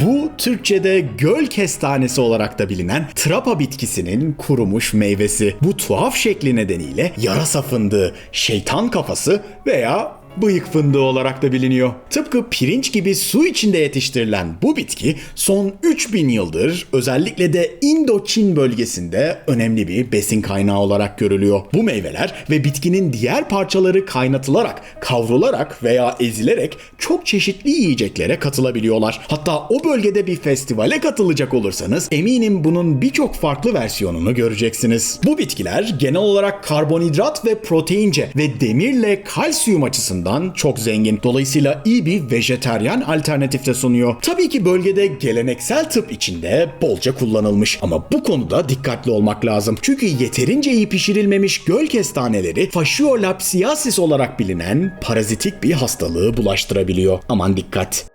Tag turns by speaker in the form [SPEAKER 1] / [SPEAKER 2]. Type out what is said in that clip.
[SPEAKER 1] Bu Türkçe'de göl kestanesi olarak da bilinen trapa bitkisinin kurumuş meyvesi. Bu tuhaf şekli nedeniyle yarasa fındığı, şeytan kafası veya bıyık fındığı olarak da biliniyor. Tıpkı pirinç gibi su içinde yetiştirilen bu bitki son 3000 yıldır özellikle de Indo-Çin bölgesinde önemli bir besin kaynağı olarak görülüyor. Bu meyveler ve bitkinin diğer parçaları kaynatılarak, kavrularak veya ezilerek çok çeşitli yiyeceklere katılabiliyorlar. Hatta o bölgede bir festivale katılacak olursanız eminim bunun birçok farklı versiyonunu göreceksiniz. Bu bitkiler genel olarak karbonhidrat ve proteince ve demirle kalsiyum açısından çok zengin. Dolayısıyla iyi bir vejeteryan alternatif de sunuyor. Tabii ki bölgede geleneksel tıp içinde bolca kullanılmış ama bu konuda dikkatli olmak lazım. Çünkü yeterince iyi pişirilmemiş göl kestaneleri Fasciolapsiasis olarak bilinen parazitik bir hastalığı bulaştırabiliyor. Aman dikkat.